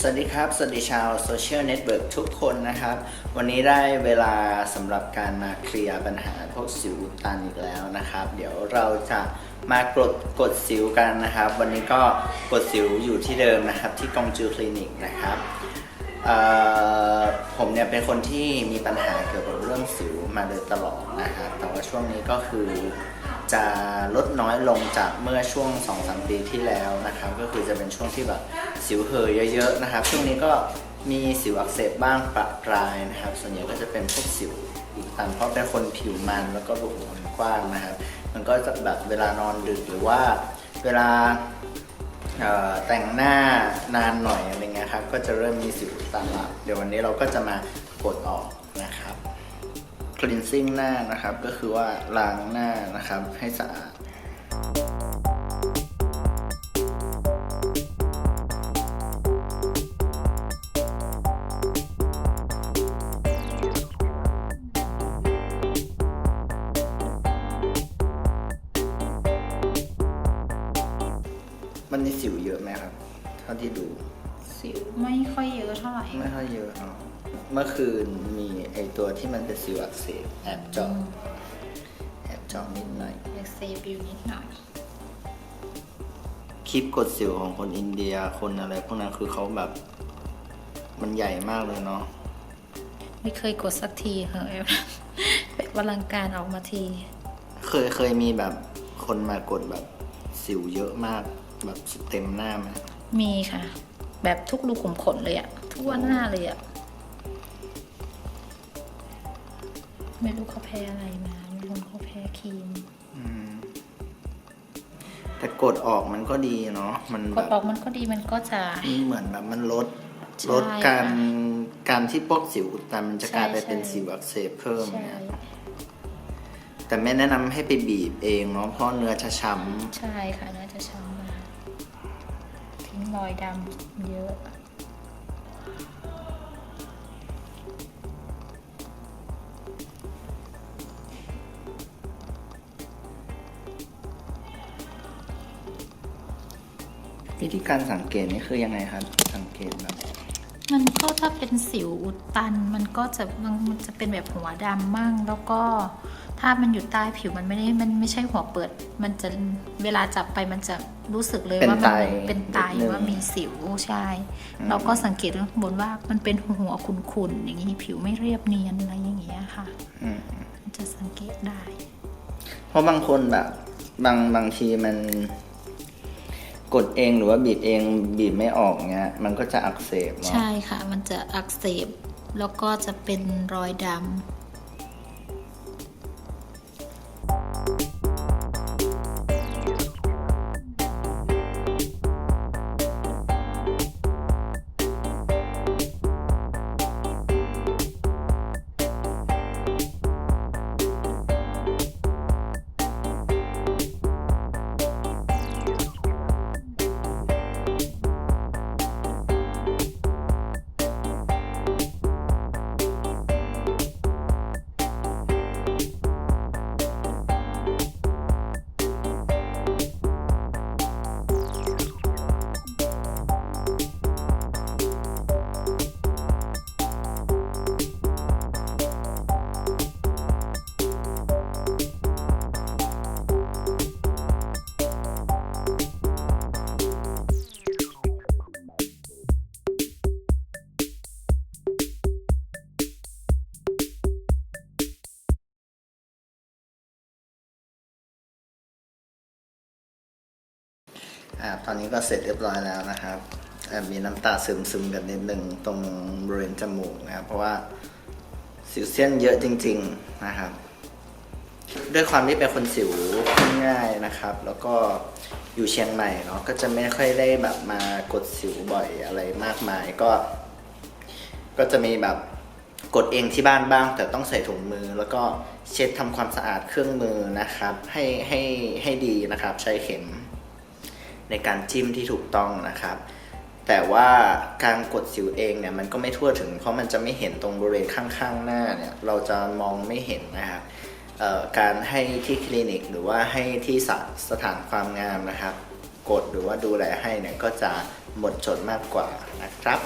สวัสดีครับ สวัสดีชาวโซเชียลเน็ตเวิร์กทุกคนนะครับ วันนี้ได้เวลาสำหรับการมาเคลียร์ปัญหาพวกสิวอุดตันอีกแล้วนะครับ เดี๋ยวเราจะมากดกดสิวกันนะครับ วันนี้ก็กดสิวอยู่ที่เดิมนะครับ ที่กองจูคลินิกนะครับผมเนี่ยเป็นคนที่มีปัญหาเกี่ยวกับเรื่องสิวมาโดยตลอดนะครับแต่ว่าช่วงนี้ก็คือจะลดน้อยลงจากเมื่อช่วง2-3ปีที่แล้วนะครับ ก็คือจะเป็นช่วงที่แบบ สิวเหยเยอะๆนะครับ ช่วงนี้ก็มีสิวอักเสบบ้างประปรายนะครับ ส่วนใหญ่ก็จะเป็นพวกสิวอุดตันเพราะเป็นคนผิวมันแล้วก็รูขุมขนกว้างนะครับ มันก็จะแบบเวลานอนดึกหรือว่าเวลาแต่งหน้านานหน่อยอะไรเงี้ยครับ ก็จะเริ่มมีสิวตันละเดี๋ยววันนี้เราก็จะมากดออกนะครับ cleansing หน้านะครับ ก็คือว่าล้างหน้านะครับให้สะอาด มันมีสิวเยอะไหมครับ เท่าที่ดู สิวไม่ค่อยเยอะเท่าไหร่ไม่ค่อยเยอะเนาะเมื่อคืนมีไอตัวที่มันเป็นสิวอักเสบแอบเจาะแอบเจาะนิดหน่อยเอ็กเซบิวนิดหน่อย คลิปกดสิวของคนอินเดียคนอะไรพวกนั้นคือเขาแบบ มันใหญ่มากเลยเนาะไม่เคยกดสักทีเหอะแบบวลังการออกมาที เคยเคยมีแบบคนมากดแบบสิวเยอะมาก แบบเต็มหน้าไหมมีค่ะ แบบทุกรูขุมขนเลยอะทั่วหน้าเลยอะไม่รู้เขาแพ้อะไรมาไม่รู้เขาแพ้ครีมอืมแต่กดออกมันก็ดีเนาะมันกแบดบออกมันก็ดีมันก็จะเหมือนแบบมันลดใช่ลดการค่ะการที่พวกสิวอุดตันมันจะกลายไปใช่เป็นใช่ สิวอักเสบเพิ่มใช่เนี่ยแต่ไม่แนะนำให้ไปบีบเองเนาะเพราะเนื้อจะช้ใช่ค่ะน่าจะช้ำมากทิ้ง รอยดำเยอะำวิธีการสังเกตนี่คือยังไงครับ สังเกตแบบมันก็ถ้าเป็นสิวอุดตัน มันก็จะมันมันจะเป็นแบบหัวดำมั่งแล้วก็ ถ้ามันอยู่ใต้ผิวมันไม่ได้มันไม่ใช่หัวเปิด มันจะเวลาจับไปมันจะรู้สึกเลยเป็นว่าไตมันเป็นไตนิดนึงว่ามีสิวใช่อืมเราก็สังเกตข้างบนว่ามันเป็นหัวขุ่นๆอย่างนี้ผิวไม่เรียบเนียนอะไรอย่างเงี้ยค่ะอืมมันจะสังเกตได้ เพราะบางคนแบบบางบางทีมัน กดเองหรือว่าบีบเองบีบไม่ออกเงี้ย มันก็จะอักเสบเนาะใช่ค่ะ มันจะอักเสบแล้วก็จะเป็นรอยดำ อ่าตอนนี้ก็เสร็จเรียบร้อยแล้วนะครับมีน้ำตาซึมซึมๆกันนิดนึงตรงบริเวณจมูกนะครับ เพราะว่าสิวเส้นเยอะจริง ๆนะครับ ด้วยความที่เป็นคนสิวขึ้นง่ายนะครับ แล้วก็อยู่เชียงใหม่เนาะก็จะไม่ค่อยได้แบบมากดสิวบ่อยอะไรมากมายก็ ก็จะมีแบบกดเองที่บ้านบ้าง แต่ต้องใส่ถุงมือ แล้วก็เช็ดทำความสะอาดเครื่องมือนะครับ ให้ให้ให้ดีนะครับ ใช้เข็ม ในการจิ้มที่ถูกต้องนะครับ แต่ว่าการกดสิวเองเนี่ยมันก็ไม่ทั่วถึง เพราะมันจะไม่เห็นตรงบริเวณข้างๆหน้าเนี่ยเราจะมองไม่เห็นนะครับการให้ที่คลินิกหรือว่าให้ที่สสถานความงามนะครับ กดหรือว่าดูแลให้เนี่ยก็จะหมดจดมากกว่านะครับ